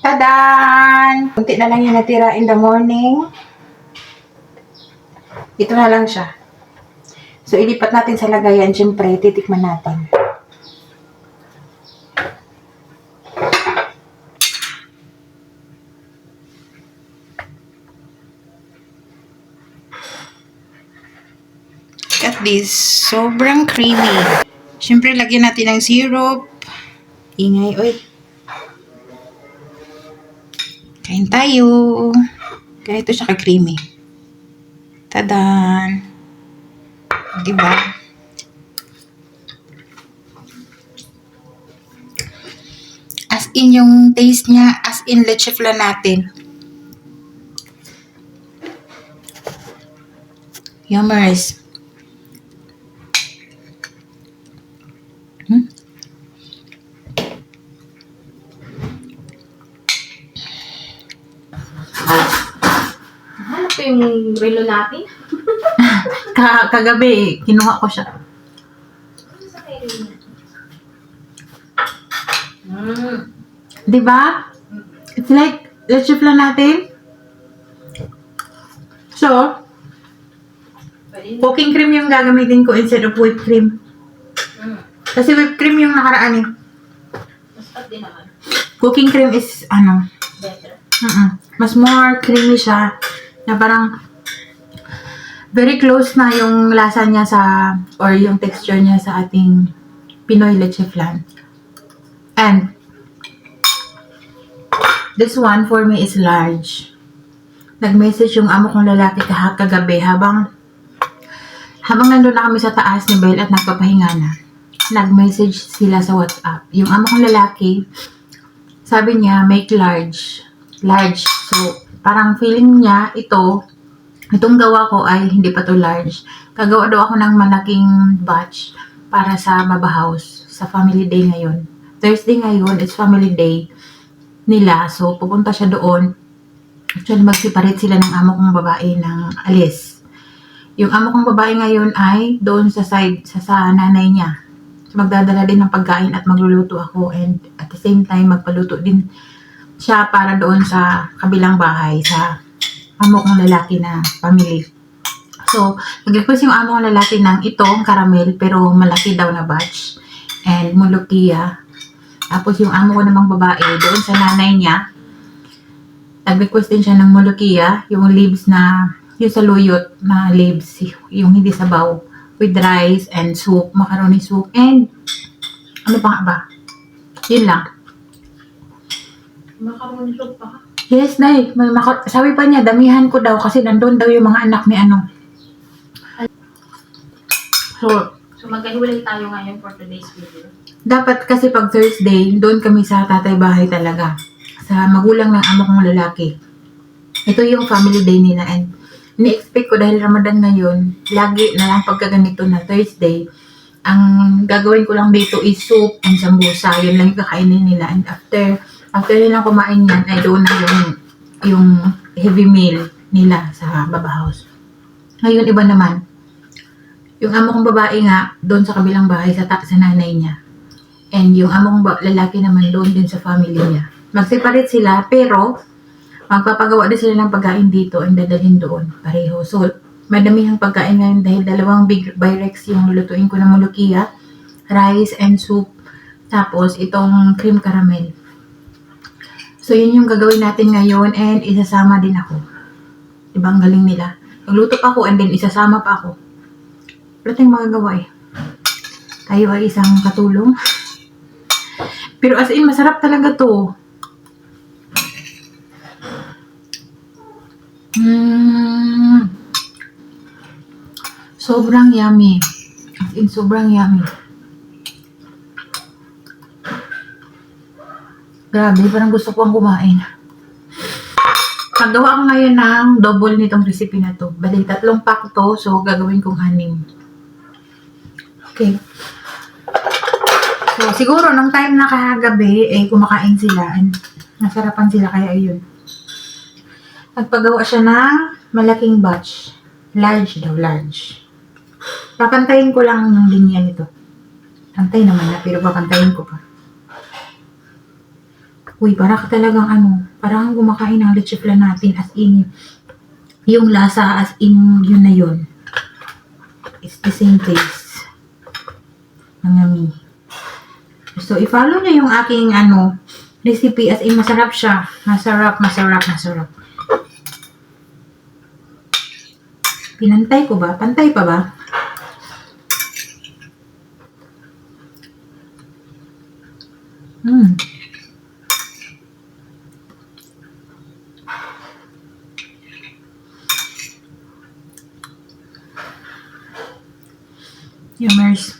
Tadan! Kunti na lang yung natira in the morning. Ito na lang siya. So, ilipat natin sa lagayan. Siyempre, titikman natin. Look at this. Sobrang creamy. Siyempre, lagyan natin ng syrup. Ingay, oy. Kain tayo. Ganito siya ka-creamy. Tadan! Diba? As in yung taste niya, as in leche flan natin. Yummers. Yung relo natin. Ka kagabi, kinuha ko siya. Mm. Di ba? It's like, leche flan natin. So, cooking cream yung gagamitin ko instead of whipped cream. Mm. Kasi whipped cream yung nakaraan eh. Cooking cream is, ano, Better. mm mas more creamy siya. Na parang, very close na yung lasa niya sa, or yung texture niya sa ating Pinoy leche flan. And, this one for me is large. Nag-message yung amo kong lalaki kahap kagabi habang habang nandun na kami sa taas ni Belle at nagpapahinga na. Nag-message sila sa WhatsApp. Yung amo kong lalaki, sabi niya, make large. Large. So, parang feeling niya, ito, itong gawa ko ay hindi pa to large. Kagawa daw ako ng malaking batch para sa Baba House, sa family day ngayon. Thursday ngayon, it's family day nila. So, pupunta siya doon. Actually, mag-separate sila ng amo kong babae ng alis. Yung amo kong babae ngayon ay doon sa side, sa, sa nanay niya. So, magdadala din ng pagkain at magluluto ako and at the same time magpaluto din siya para doon sa kabilang bahay sa amo kong lalaki na family. So, nag-request yung amo kong lalaki ng itong caramel pero malaki daw na batch and mulukia. Tapos yung amo ko namang babae doon sa nanay niya nag-request din siya ng mulukia, yung leaves na yung sa luyot na leaves, yung hindi sabaw with rice and soup, macaroni soup and ano pa nga ba? Yun lang. Soup pa ka. Yes, Nay. May maka- sabi pa niya, damihan ko daw kasi nandun daw yung mga anak ni ano. So, So magkahiwalay tayo ngayon for today's video. dapat kasi pag Thursday, doon kami sa tatay bahay talaga. Sa magulang ng amo kong lalaki. Ito yung family day nila and ni-expect ko dahil Ramadan ngayon, lagi na lang pagka ganito na Thursday, ang gagawin ko lang dito is soup and sambusa. Yun lang yung kakainin nila. And after, after nilang kumain yan, ay doon na yung, yung heavy meal nila sa Baba House. Ngayon, iba naman. Yung amo kong babae nga, doon sa kabilang bahay, sa, ta- sa nanay niya. And yung amo kong lalaki naman doon din sa family niya. Mag-separate sila, pero magpapagawa din sila ng pagkain dito and dadalhin doon, pareho. So, madamihang pagkain ngayon dahil dalawang big Byrex yung lulutuin ko ng mulukia, rice and soup, tapos itong cream caramel. So, yun yung gagawin natin ngayon and isasama din ako. Diba, ang galing nila. Nagluto pa ako and then isasama pa ako. Wala tayong magagawa eh. Tayo ay isang katulong. Pero as in, masarap talaga to. Mm. Sobrang yummy. As in, sobrang yummy. Grabe, parang gusto ko ang kumain. Paggawa ko ngayon ng double nitong recipe na to. Bali, tatlong pack to, so gagawin kong anim. Okay. So, siguro, nung time na kagabi, eh, kumakain sila and nasarapan sila, kaya yun. Nagpagawa siya ng malaking batch. Large daw, large. Papantayin ko lang yung linya nito. Pantay naman na, pero papantayin ko pa. Uy, para ka talagang ano, parang kumakain ng leche flan natin as in, yung lasa as in yun na yun. It's the same taste. Ang yummy. So, i-follow nyo yung aking ano, recipe as in masarap siya. Masarap, masarap, masarap. Pinantay ko ba? Pantay pa ba? Hmm. Yummers.